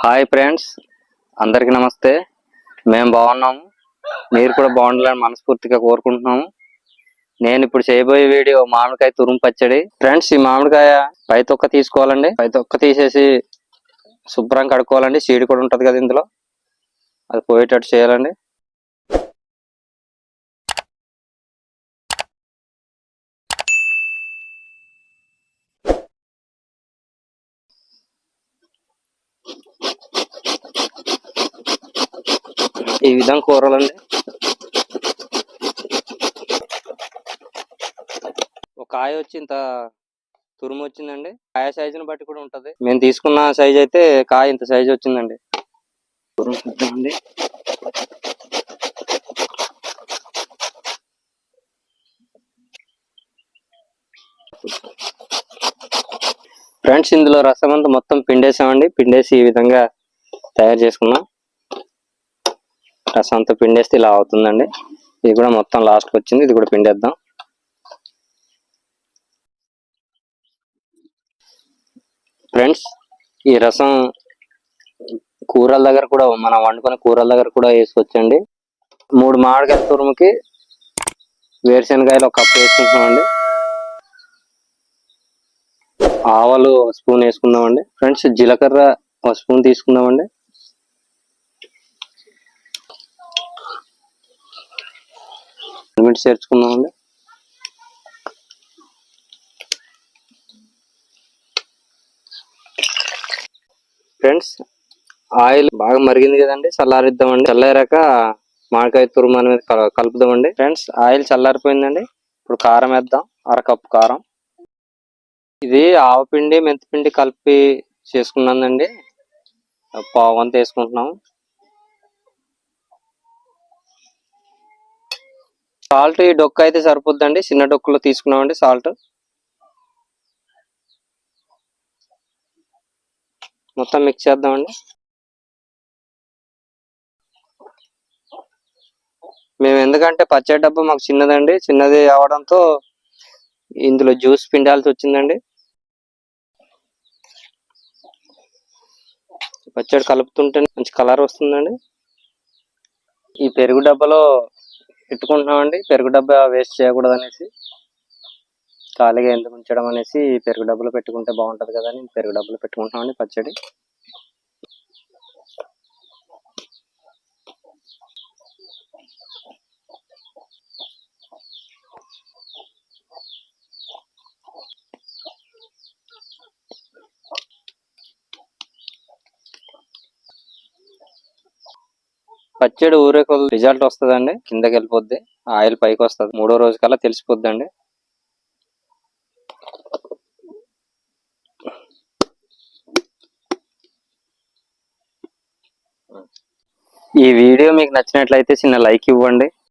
Hi friends అందరికీ నమస్తే. మేము బాగున్నాము. మీరు కూడా బాగుండాలని మనస్ఫూర్తిగా కోరుకుంటున్నాము. నేను ఇప్పుడు చేయబోయే వీడియో మామిడికాయ తురుము పచ్చడి. ఫ్రెండ్స్ ఈ మామిడికాయ పైతొక్క తీసుకోవాలండి. పైతొక్క తీసేసి శుభ్రం కడుక్కోవాలండి. సీడ్ కూడా ఉంటుంది కదా ఇందులో. అది పోయేటట్టు చేయాలండి. ఈ విధంగా కూరలండి. ఒక కాయ వచ్చి ఇంత తురుము వచ్చిందండి. కాయ సైజుని బట్టి కూడా ఉంటది. మేము తీసుకున్న సైజ్ అయితే కాయ ఇంత సైజు వచ్చిందండి. ఫ్రెండ్స్ ఇందులో రసం అంతా మొత్తం పిండేసామండి. పిండేసి ఈ విధంగా తయారు చేసుకున్నాం. రసం అంతా పిండేస్తే ఇలా అవుతుందండి. ఇది కూడా మొత్తం లాస్ట్కి వచ్చింది. ఇది కూడా పిండేద్దాం. ఫ్రెండ్స్ ఈ రసం కూరల దగ్గర కూడా మనం వండుకునే కూరల దగ్గర కూడా వేసుకోవచ్చండి. మూడు మామిడికాయల తురుముకి వేరుశనగాయలు ఒక కప్పు వేసుకుంటున్నామండి. ఆవాలు ఒక స్పూన్ వేసుకుందామండి. ఫ్రెండ్స్ జీలకర్ర ఒక స్పూన్ తీసుకుందామండి. మినిట్స్ చేర్చుకుందామండి. ఫ్రెండ్స్ ఆయిల్ బాగా మరిగింది కదండి చల్లారిద్దామండి. చల్లారాక మామిడికాయ తురుము అనేది కలుపుదామండి. Friends oil చల్లారిపోయిందండి. ఇప్పుడు కారం వేద్దాం. అరకప్పు కారం. ఇది ఆవపిండి మెంతిపిండి కలిపి చేసుకున్నానండి. పావు వంత వేసుకుంటున్నాం సాల్ట్ ఈ డొక్క అయితే సరిపోద్దండి. చిన్న డొక్కలో తీసుకున్నామండి సాల్ట్. మొత్తం మిక్స్ చేద్దామండి. మేము ఎందుకంటే పచ్చడి డబ్బా మాకు చిన్నదండి. చిన్నది అవడంతో ఇందులో జ్యూస్ పిండాల్సి వచ్చిందండి. పచ్చడి కలుపుతుంటే మంచి కలర్ వస్తుందండి. ఈ పెరుగు డబ్బాలో పెట్టుకుంటున్నామండి పెరుగు డబ్బా వేస్ట్ చేయకూడదు అనేసి ఖాళీగా ఎందుకు ఉంచడం అనేసి పెరుగు డబ్బులు పెట్టుకుంటే బాగుంటుంది కదా అని పెరుగు డబ్బులు పెట్టుకుంటున్నామండి పచ్చడి. పచ్చడి ఊరే కొద్ది రిజల్ట్ వస్తుందండి. కిందకి వెళ్ళిపోద్ది. ఆయిల్ పైకి వస్తుంది. మూడో రోజు కల్లా తెలిసిపోద్దండి. ఈ వీడియో మీకు నచ్చినట్లయితే చిన్న లైక్ ఇవ్వండి.